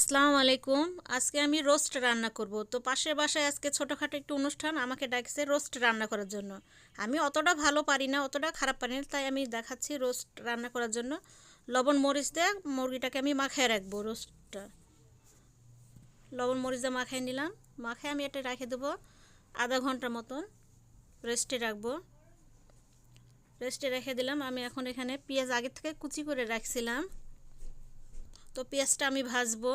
আসসালামু আলাইকুম। আজকে আমি রোস্ট রান্না করব। তো পাশের বাসায় আজকে ছোটোখাটো একটু অনুষ্ঠান, আমাকে ডাকছে রোস্ট রান্না করার জন্য। আমি অতটা ভালো পারি না, অতটা খারাপ পারি না, তাই আমি দেখাচ্ছি রোস্ট রান্না করার জন্য। লবণ, মরিচ দিয়ে মুরগিটাকে আমি মাখায় রাখব রোস্টটা। লবণ, মরিচ দিয়ে মাখায় নিলাম। মাখায় আমি এটা রেখে দেবো আধা ঘণ্টা মতন রেস্টে রাখব। রেস্টে রেখে দিলাম। আমি এখন এখানে পেঁয়াজ আগে থেকে কুচি করে রাখছিলাম। তো পেঁয়াজটা আমি ভাজবো।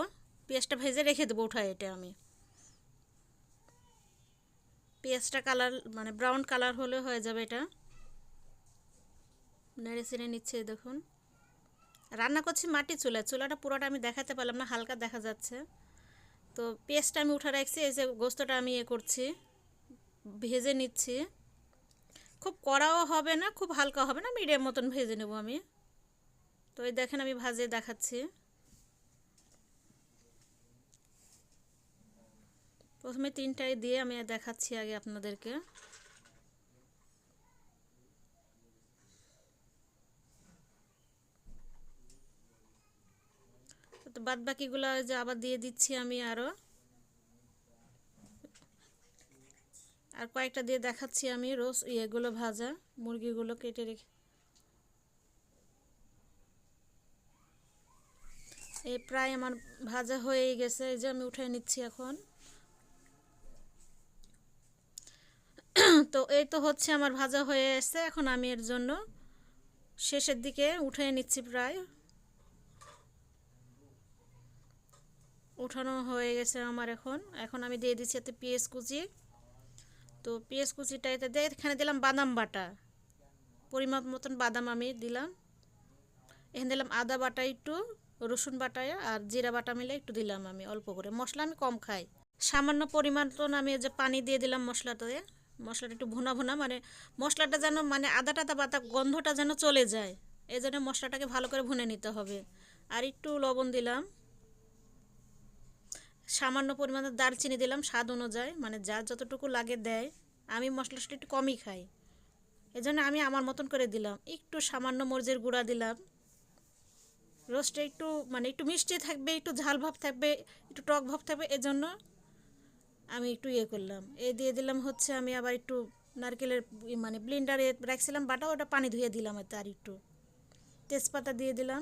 পেঁয়াজটা ভেজে রেখে দেবো উঠায় এটা আমি। পেঁয়াজটা কালার মানে ব্রাউন কালার হলে হয়ে যাবে এটা। নেড়ে চেড়ে নিচ্ছে, দেখুন। রান্না করছি মাটি চুলা চুলাটা পুরোটা আমি দেখাতে পারলাম না, হালকা দেখা যাচ্ছে। তো পেঁয়াজটা আমি উঠে রাখছি, এই যে গোস্তটা আমি এ করছি, ভেজে নিচ্ছি। খুব কড়াও হবে না, খুব হালকা হবে না মিডিয়াম মতন ভেজে নেব আমি। তো এই দেখেন আমি ভাজে দেখাচ্ছি। প্রথমে তিনটাই দিয়ে আমি দেখাচ্ছি আগে আপনাদেরকে। তো বাদ বাকিগুলো যে আবার দিয়ে দিচ্ছি আমি আরও আর কয়েকটা দিয়ে দেখাচ্ছি আমি রোজ ইয়েগুলো ভাজা, মুরগিগুলো কেটে রেখে। এই প্রায় আমার ভাজা হয়েই গেছে, এই যে আমি উঠে নিচ্ছি এখন। তো এই তো হচ্ছে আমার ভাজা হয়ে এসছে, এখন আমি এর জন্য শেষের দিকে উঠে নিচ্ছি প্রায়। উঠানো হয়ে গেছে আমার এখন। এখন আমি দিয়ে দিচ্ছি এতে পেঁয়াজ কুচি। তো পেঁয়াজ কুচিটা এতে দিয়ে এখানে দিলাম বাদাম বাটা। পরিমাপ মতন বাদাম আমি দিলাম। এখানে দিলাম আদা বাটা একটু, রসুন বাটায় আর জিরা বাটা মিলে একটু দিলাম আমি অল্প করে। মশলা আমি কম খাই। সামান্য পরিমাণ আমি যে পানি দিয়ে দিলাম মশলাটাতে মশলাটা একটু ভুনা ভুনা মানে মশলাটা যেন মানে আদা টাদা বাতা গন্ধটা যেন চলে যায়, এই জন্য মশলাটাকে ভালো করে ভুনে নিতে হবে। আর একটু লবণ দিলাম। সামান্য পরিমাণে দারচিনি দিলাম স্বাদ অনুযায়ী মানে যার যতটুকু লাগে দেয়। আমি মশলাটা একটু কমই খাই। এই জন্য আমি আমার মতন করে দিলাম। একটু সামান্য মরিচের গুঁড়া দিলাম। রোস্টে একটু মানে একটু মিষ্টি থাকবে, একটু ঝাল ভাব থাকবে, একটু টক ভাব থাকবে এজন্য আমি একটু ইয়ে করলাম। এ দিয়ে দিলাম হচ্ছে আমি আবার একটু নারকেলের মানে ব্লিন্ডারে রাখছিলাম বাটা, ওটা পানি ধুয়ে দিলাম এতে আর একটু। তেজপাতা দিয়ে দিলাম।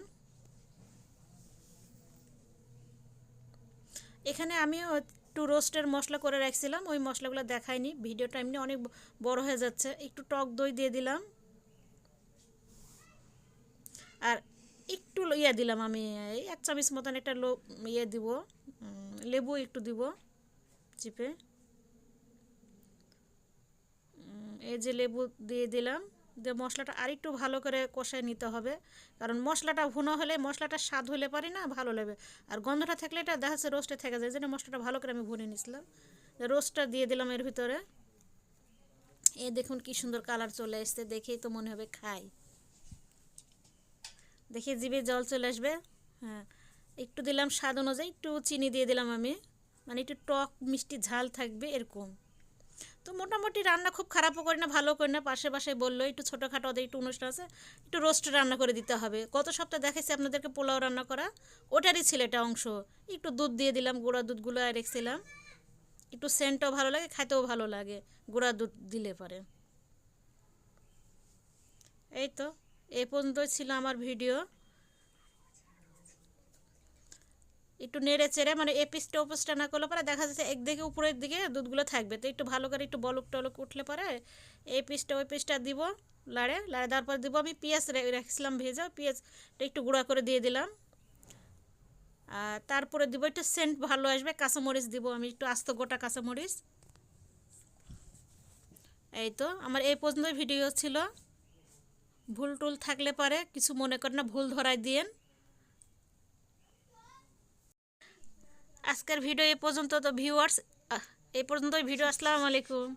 এখানে আমি একটু রোস্টের মশলা করে রাখছিলাম, ওই মশলাগুলো দেখাইনি, ভিডিওটা এমনি অনেক বড় হয়ে যাচ্ছে। একটু টক দই দিয়ে দিলাম। আর একটু ইয়ে দিলাম আমি এক চামচ মতন একটা লো ইয়ে দিব লেবু একটু দিব। চিপে। এই যে লেবু দিয়ে দিলাম। দিয়ে মশলাটা আরেকটু ভালো করে কষায় নিতে হবে। কারণ মশলাটা ভুনো হলে মশলাটা স্বাদ হলে পারি না, ভালো লাগবে আর গন্ধটা থাকলে এটা দেখা যাচ্ছে রোস্টে থেকে যায়। যেন মশলাটা ভালো করে আমি ভুনে নিছিলাম। রোস্টটা দিয়ে দিলাম এর ভিতরে। এ দেখুন কি সুন্দর কালার চলে আসছে দেখেই তো মনে হবে খাই। দেখে জিভে জল চলে আসবে। হ্যাঁ একটু দিলাম স্বাদ অনুযায়ী, একটু চিনি দিয়ে দিলাম আমি। মানে একটু টক, মিষ্টি ঝাল থাকবে এরকম। তো মোটামুটি রান্না খুব খারাপও করি না, ভালো করি না। পাশে পাশে বলল, একটু ছোটোখাটো ওদের একটু অনুষ্ঠান আছে, একটু রোস্ট রান্না করে দিতে হবে। গত সপ্তাহে দেখেছি আপনাদেরকে পোলাও রান্না করা। ওটারই ছিল এটা অংশ। একটু দুধ দিয়ে দিলাম, গুঁড়া দুধগুলো রেখেছিলাম। একটু সেন্টও ভালো লাগে, খাইতেও ভালো লাগে, গুঁড়া দুধ দিলে পরে। এই তো এই পর্যন্তই ছিল আমার ভিডিও। একটু নেড়ে চেড়ে মানে এ পিসটা ও পিসটা না করলে পরে দেখা যাচ্ছে একদিকে উপরের দিকে দুধগুলো থাকবে। তো একটু ভালো করে একটু বলক টলক উঠলে পরে এই পিসটা ওই পিসটা দিব লাড়ে লাড়ে দেওয়ার পর দিব আমি পেঁয়াজ রেখেছিলাম ভেজা পেঁয়াজটা একটু গুঁড়া করে দিয়ে দিলাম। আর তারপরে দিব একটু সেন্ট, ভালো আসবে, কাঁচামরিচ দিব আমি, একটু আস্ত গোটা কাঁচামরিচ। এই তো, আমার এই পর্যন্ত ভিডিও ছিল। ভুল টুল থাকলে পারে কিছু মনে করেন না, ভুল ধরাই দিয়েন। আজকের ভিডিও এই পর্যন্ত তো ভিউয়ার্স এ পর্যন্তই ভিডিও আসসালামু আলাইকুম।